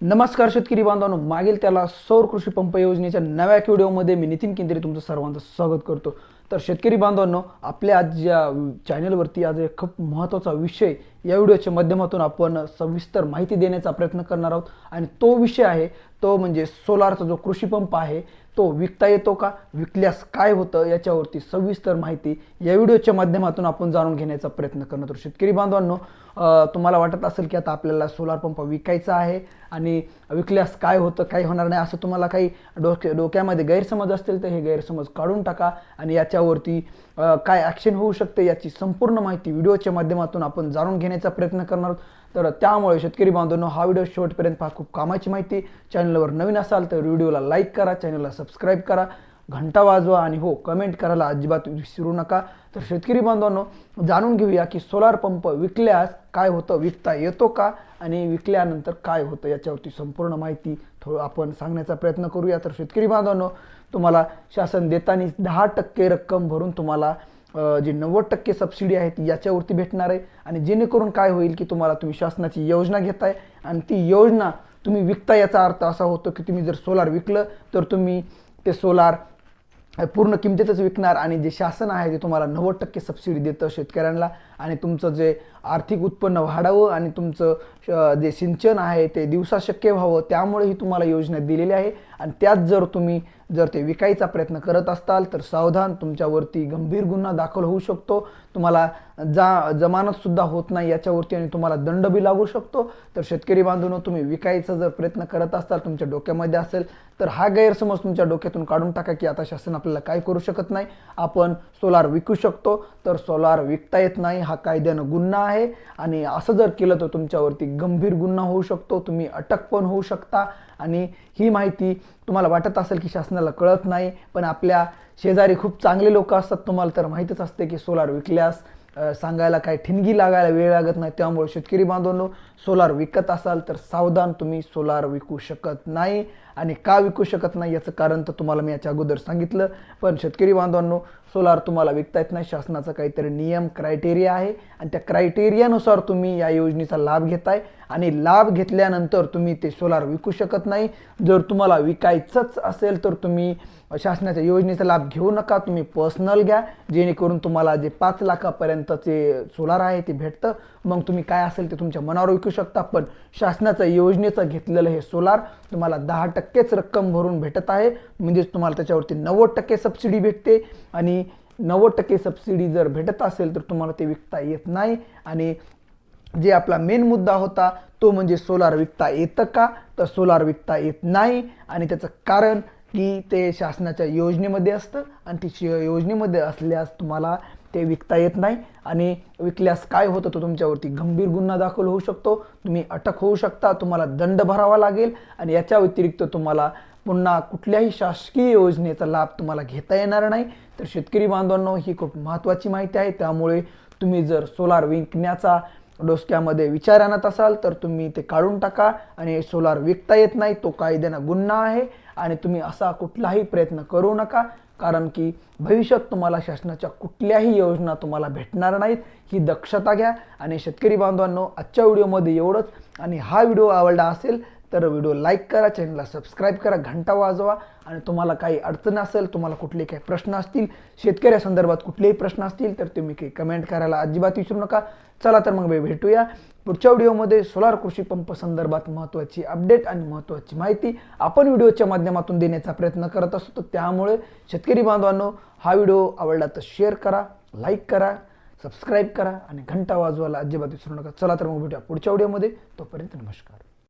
नमस्कार शेतकरी बांधवांनो. मागील त्याला सौर कृषी पंप योजनेच्या नव्या व्हिडिओमध्ये मी नितीन केंद्रे तुमचं सर्वांचं स्वागत करतो. तर शेतकरी बांधवांनो आपल्या आज या चॅनलवरती आज एक खूप महत्त्वाचा विषय या व्हिडिओच्या माध्यमातून आपण सविस्तर माहिती देण्याचा प्रयत्न करणार आहोत. आणि तो विषय आहे तो म्हणजे सोलारचा जो कृषी पंप आहे तो विकता येतो का विकल्यास काय होतं याच्यावरती सविस्तर माहिती या व्हिडिओच्या माध्यमातून आपण जाणून घेण्याचा प्रयत्न करणार तर शेतकरी बांधवांनो तुम्हाला वाटत असेल की आता आपल्याला सोलार पंप विकायचा आहे. आणि विकल्यास काय होतं काही होणार नाही असं तुम्हाला काही डोक्या डोक्यामध्ये गैरसमज असतील तर हे गैरसमज काढून टाका आणि याच्यावरती काय ॲक्शन होऊ शकते याची संपूर्ण माहिती व्हिडिओच्या माध्यमातून आपण जाणून घेण्याचा प्रयत्न करणार आहोत. तर त्यामुळे शेतकरी बांधवांनो हा व्हिडिओ शेवटपर्यंत पहा. खूप कामाची माहिती. चॅनलवर नवीन असाल तर व्हिडिओला लाईक करा चॅनलला सबस्क्राईब करा. घंटा वाजवा आणि हो कमेंट करायला अजिबात विसरू नका. तर शेतकरी बांधवांनो जाणून घेऊया की सोलार पंप विकल्यास काय होतं विकता येतो का? आणि विकल्यानंतर काय होतं याच्यावरती संपूर्ण माहिती थोडं आपण सांगण्याचा प्रयत्न करूया. तर शेतकरी बांधवांनो तुम्हाला शासन देताना दहा टक्के रक्कम भरून तुम्हाला जी नव्वद टक्के सबसिडी आहे ती याच्यावरती भेटणार आहे. आणि जेणेकरून काय होईल की तुम्हाला तुम्ही शासनाची योजना घेताय आणि ती योजना तुम्ही विकता याचा अर्थ असा होतो की तुम्ही जर सोलार विकलं तर तुम्ही ते सोलार पूर्ण किमतीतच विकणार आणि जे शासन आहे ते तुम्हाला नव्वद टक्के सबसिडी देतं शेतकऱ्यांना. आणि तुमचं जे आर्थिक उत्पन्न वाढावं आणि तुमचं जे सिंचन आहे ते दिवसा शक्य व्हावं त्यामुळे ही तुम्हाला योजना दिलेली आहे. आणि त्यात जर तुम्ही जर ते विकायचा प्रयत्न करत असताल तर सावधान तुमच्यावरती गंभीर गुन्हा दाखल होऊ शकतो. तुम्हाला जा जमानतसुद्धा होत नाही याच्यावरती आणि तुम्हाला दंड बी लागू शकतो. तर शेतकरी बांधून तुम्ही विकायचा जर प्रयत्न करत असताल तुमच्या डोक्यामध्ये असेल तर हा गैरसमज तुमच्या डोक्यातून काढून टाका की आता शासन आपल्याला काय करू शकत नाही. आपण सोलार विकू शकतो तर सोलार विकता येत नाही. हा कायद्यानं गुन्हा आहे. आणि असं जर केलं तर तुमच्यावरती गंभीर गुन्हा होऊ शकतो. तुम्ही अटक पण होऊ शकता. आणि ही माहिती तुम्हाला वाटत असेल की शासनाला कळत नाही पण आपल्या शेजारी खूप चांगले लोक असतात. तुम्हाला तर माहीतच असते की सोलार विकल्यास सांगायला काय ठिणगी लागायला वेळ लागत नाही. त्यामुळे शेतकरी बांधवांनो सोलार विकत असाल तर सावधान तुम्ही सोलार विकू शकत नाही आणि का विकू शकत नाही याचं कारण तर तुम्हाला मी याच्या अगोदर सांगितलं. पण शेतकरी बांधवांनो सोलार तुम्हाला विकता येत नाही. शासनाचा काहीतरी नियम क्रायटेरिया आहे आणि त्या क्रायटेरियानुसार तुम्ही या योजनेचा लाभ घेताय आणि लाभ घेतल्यानंतर तुम्ही ते सोलार विकू शकत नाही. जर तुम्हाला विकायचंच असेल तर तुम्ही शासनाच्या योजनेचा लाभ घेऊ नका. तुम्ही पर्सनल घ्या. जेणेकरून तुम्हाला जे पाच लाखापर्यंत लाखापर्यंतचे सोलार आहे ते भेटतं. मग तुम्ही काय असेल ते तुमच्या मनावर विकू शकता. पण शासनाचं योजनेचं घेतलेलं हे सोलार तुम्हाला दहा टक्केच रक्कम भरून भेटत आहे. म्हणजेच तुम्हाला त्याच्यावरती नव्वद टक्के सबसिडी भेटते. आणि नव्वद टक्के सबसिडी जर भेटत असेल तर तुम्हाला ते विकता येत नाही. आणि जे आपला मेन मुद्दा होता तो म्हणजे सोलार विकता येतं का? तर सोलार विकता येत नाही. आणि त्याचं कारण की ते शासनाच्या योजनेमध्ये असतं. आणि ती योजनेमध्ये असल्यास तुम्हाला ते विकता येत नाही आणि विकल्यास काय होतं तो तुमच्यावरती गंभीर गुन्हा दाखल होऊ शकतो. तुम्ही अटक होऊ शकता तुम्हाला दंड भरावा लागेल आणि याच्या व्यतिरिक्त तुम्हाला पुन्हा कुठल्याही शासकीय योजनेचा लाभ तुम्हाला घेता येणार नाही. तर शेतकरी बांधवांनो ही खूप महत्त्वाची माहिती आहे. त्यामुळे तुम्ही जर सोलार विकण्याचा डोसक्यामध्ये विचार आणत असाल तर तुम्ही ते काढून टाका आणि सोलार विकता येत नाही. तो कायद्यानं गुन्हा आहे आणि तुम्ही असा कुठलाही प्रयत्न करू नका. कारण की भविष्यात तुम्हाला शासनाच्या कुठल्याही योजना तुम्हाला भेटणार नाहीत. ही दक्षता घ्या. आणि शेतकरी बांधवांनो आजच्या व्हिडिओमध्ये एवढंच. आणि हा व्हिडिओ आवडला असेल तर व्हिडिओ लाईक करा चॅनलला सबस्क्राईब करा घंटा वाजवा. आणि तुम्हाला काही अडचण असेल तुम्हाला कुठले काही प्रश्न असतील शेतकऱ्यासंदर्भात कुठलेही प्रश्न असतील तर तुम्ही काही कमेंट करायला अजिबात विसरू नका. चला तर मग भेटूया. पुढच्या व्हिडिओमध्ये सोलार कृषी पंप संदर्भात महत्त्वाची अपडेट आणि महत्त्वाची माहिती आपण व्हिडिओच्या माध्यमातून देण्याचा प्रयत्न करत असतो. तर त्यामुळे शेतकरी बांधवांनो हा व्हिडिओ आवडला तर शेअर करा लाईक करा सबस्क्राईब करा आणि घंटा वाजवायला अजिबात विसरू नका. चला तर मग भेटूया पुढच्या व्हिडिओमध्ये. तोपर्यंत नमस्कार.